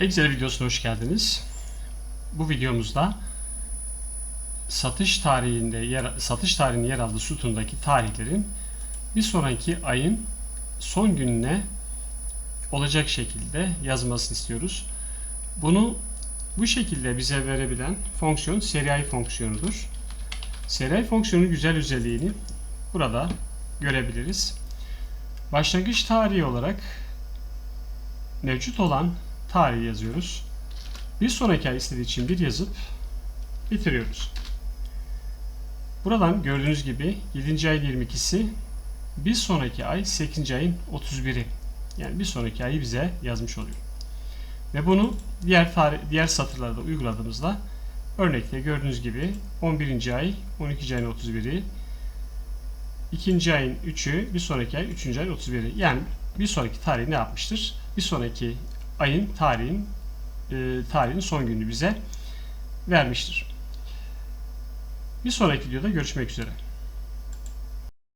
Excel videosuna hoş geldiniz. Bu videomuzda satış tarihinde yer, satış tarihinin yer aldığı sütundaki tarihlerin bir sonraki ayın son gününe olacak şekilde yazmasını istiyoruz. Bunu bu şekilde bize verebilen fonksiyon seri fonksiyonudur. Seri fonksiyonun güzel özelliğini burada görebiliriz. Başlangıç tarihi olarak mevcut olan tarihi yazıyoruz. Bir sonraki ay istediği için bir yazıp bitiriyoruz. Buradan gördüğünüz gibi 7. ayın 22'si bir sonraki ay 8. ayın 31'i. Yani bir sonraki ayı bize yazmış oluyor. Ve bunu diğer tarih, diğer satırlarda uyguladığımızda örnekte gördüğünüz gibi 11. ay 12. ayın 31'i 2. ayın 3'ü bir sonraki ay 3. ayın 31'i. Yani bir sonraki tarih ne yapmıştır? Bir sonraki ayın tarihin e, tarihin son gününü bize vermiştir. Bir sonraki videoda görüşmek üzere.